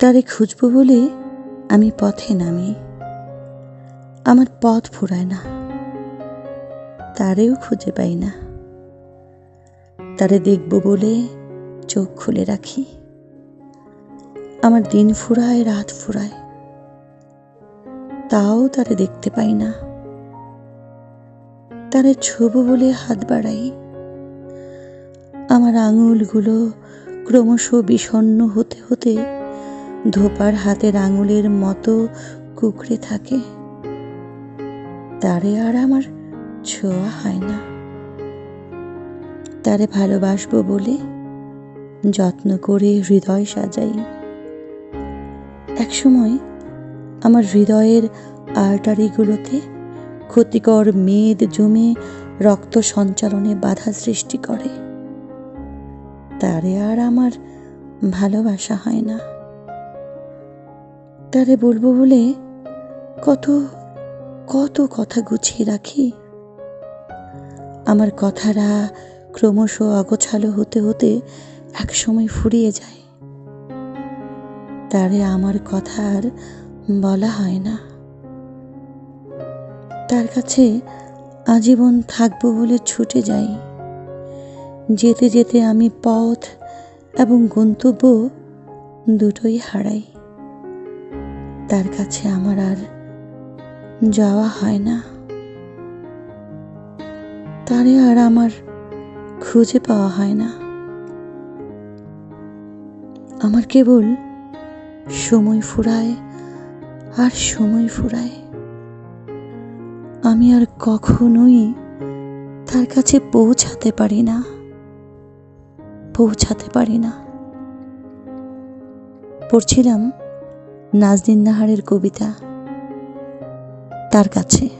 তারে খুঁজব বলে আমি পথে নামি। আমার পথ ফুরায় না। তারেও খুঁজে পাই না। তারে দেখব বলে চোখ খুলে রাখি। আমার দিন ফুরায়, রাত ফুরায়। তাও তারে দেখতে পাই না। তারে ছোব বলে হাত বাড়াই। আমার আঙুলগুলো ক্রমশ বিষণ্ণ হতে হতে ধোপার হাতের আঙুলের মতো কুকড়ে থাকে। তারে আর আমার ছোঁয়া হয় না। তারে ভালোবাসবো বলে যত্ন করে হৃদয় সাজাই। একসময় আমার হৃদয়ের আর্টারিগুলোতে ক্ষতিকর মেদ জমে রক্ত সঞ্চালনে বাধা সৃষ্টি করে। তারে আর আমার ভালোবাসা হয় না। তারে বলব বলে কত কত কথা গুছিয়ে রাখি। আমার কথারা ক্রমশ অগোছালো হতে হতে একসময় ফুরিয়ে যায়। তারে আমার কথা আর বলা হয় না। তার কাছে আজীবন থাকব বলে ছুটে যাই। যেতে যেতে আমি পথ এবং গন্তব্য দুটোই হারাই। তার কাছে আমার আর যাওয়া হয় না। তারে আর আমার খুঁজে পাওয়া হয় না। আমার কেবল সময় ফুরায় আর সময় ফুরায়। আমি আর কখনোই তার কাছে পৌঁছাতে পারি না, পৌঁছাতে পারি না। পড়ছিলাম নাজদিন নাহারের কবিতা তার কাছে।